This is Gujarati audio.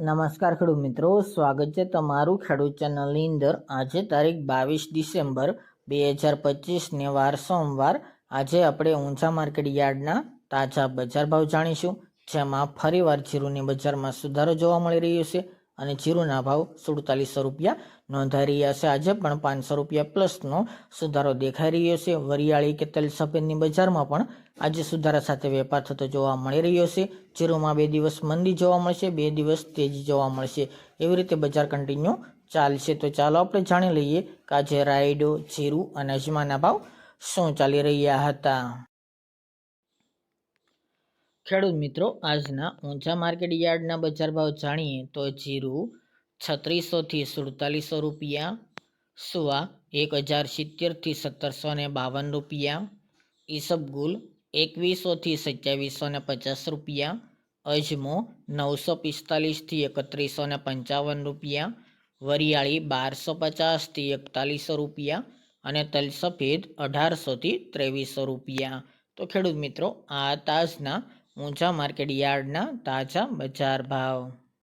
નમસ્કાર ખેડૂત મિત્રો, સ્વાગત છે તમારું ખેડૂત ચેનલની અંદર. આજે તારીખ બાવીસ ડિસેમ્બર બે હજાર પચીસને વાર સોમવાર. આજે આપણે ઊંચા માર્કેટ યાર્ડના તાજા બજાર ભાવ જાણીશું, જેમાં ફરીવાર જીરુની બજારમાં સુધારો જોવા મળી રહ્યો છે. અને જીરુના ભાવ સુડતાલીસો રૂપિયા નોંધાઈ રહ્યા છે. આજે પણ પાંચસો રૂપિયા પ્લસનો સુધારો દેખાઈ રહ્યો છે. વરિયાળી કે તેલ સફેદની બજારમાં પણ આજે સુધારા સાથે વેપાર થતો જોવા મળી રહ્યો છે. જીરુમાં બે દિવસ મંદી જોવા મળશે, બે દિવસ તેજી જોવા મળશે. એવી રીતે બજાર કન્ટિન્યુ ચાલશે. તો ચાલો આપણે જાણી લઈએ કે આજે રાયડો, જીરું અને અજમાના ભાવ શું ચાલી રહ્યા હતા. ખેડૂત મિત્રો, આજના ઊંચા માર્કેટ યાર્ડના બજાર ભાવ જાણીએ તો જીરું છત્રીસોથી સુડતાલીસો રૂપિયા, સુવા એક હજાર સિત્તેરથી સત્તરસો ને બાવન રૂપિયા ઈસબગુલ એકવીસોથી સત્યાવીસો ને પચાસ રૂપિયા, અજમો નવસો પિસ્તાલીસથી એકત્રીસો ને પંચાવન રૂપિયા, વરિયાળી બારસો પચાસથી એકતાલીસો રૂપિયા અને તલ સફેદ અઢારસોથી ત્રેવીસો રૂપિયા. તો ખેડૂત મિત્રો, આ તાજના ઊંચા માર્કેટ યાર્ડના તાજા બજાર ભાવ.